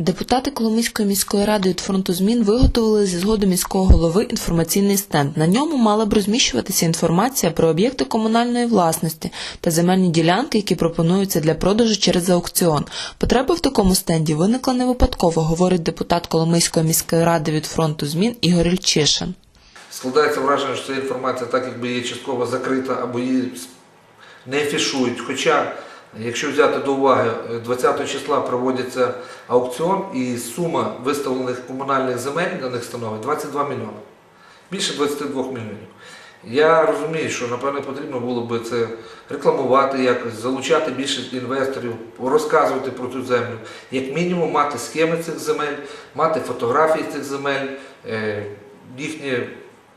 Депутати Коломийської міської ради від фронту змін виготовили зі згоди міського голови інформаційний стенд. На ньому мала б розміщуватися інформація про об'єкти комунальної власності та земельні ділянки, які пропонуються для продажу через аукціон. Потреба в такому стенді виникла не випадково, говорить депутат Коломийської міської ради від фронту змін Ігор Ільчишин. Складається враження, що ця інформація так якби є частково закрита або її не афішують. Хоча, якщо взяти до уваги, 20 числа проводиться аукціон і сума виставлених комунальних земель на них становить 22 мільйони. Більше 22 мільйонів. Я розумію, що напевне потрібно було би це рекламувати якось, залучати більше інвесторів, розказувати про цю землю, як мінімум мати схеми цих земель, мати фотографії цих земель, е, їхнє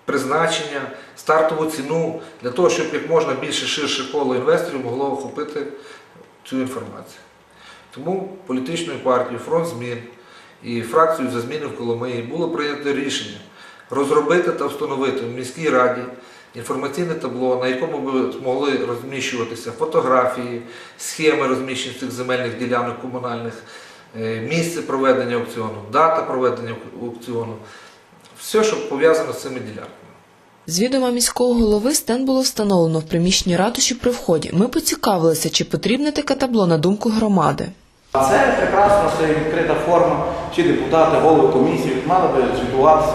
призначення, стартову ціну для того, щоб як можна більше ширше коло інвесторів могло охопити цю інформацію. Тому політичною партією Фронт змін і фракцією за зміни в Коломиї було прийнято рішення розробити та встановити в міській раді інформаційне табло, на якому би змогли розміщуватися фотографії, схеми розміщення цих земельних ділянок комунальних, е, місце проведення аукціону, дата проведення аукціону, все, що пов'язано з цими ділянками. З відома міського голови стенд було встановлено в приміщенні ратуші при вході. Ми поцікавилися, чи потрібне таке табло на думку громади. А Це прекрасно, це відкрита форма. Всі депутати, голови комісії мали би звітуватися.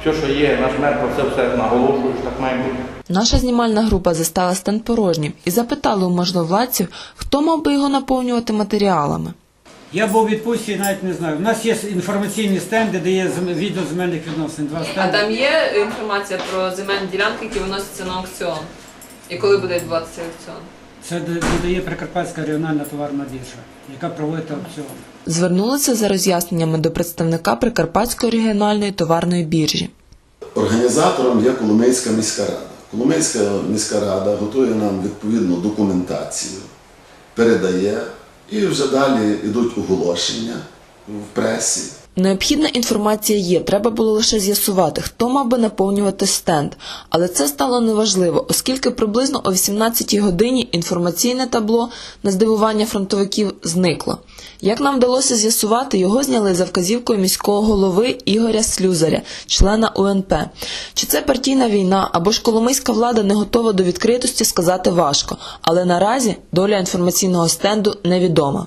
Все, що є, наш мер про це все наголошує, що так має бути. Наша знімальна група застала стенд порожнім і запитали у можновладців, хто мав би його наповнювати матеріалами. Я був у відпустці, навіть не знаю. У нас є інформаційні стенди, де є відео земельних відносин. Два А стенди. там є інформація про земельні ділянки, які виносяться на аукціон. І коли буде відбуватися аукціон? Це додає Прикарпатська регіональна товарна біржа, яка проводить аукціон. Звернулися за роз'ясненнями до представника Прикарпатської регіональної товарної біржі. Організатором є Коломийська міська рада. Коломийська міська рада готує нам відповідну документацію, передає, і вже далі йдуть оголошення в пресі. Необхідна інформація є, треба було лише з'ясувати, хто мав би наповнювати стенд. Але це стало неважливо, оскільки приблизно о 18-й годині інформаційне табло на здивування фронтовиків зникло. Як нам вдалося з'ясувати, його зняли за вказівкою міського голови Ігоря Слюзаря, члена УНП. Чи це партійна війна або ж коломийська влада не готова до відкритості, сказати важко. Але наразі доля інформаційного стенду невідома.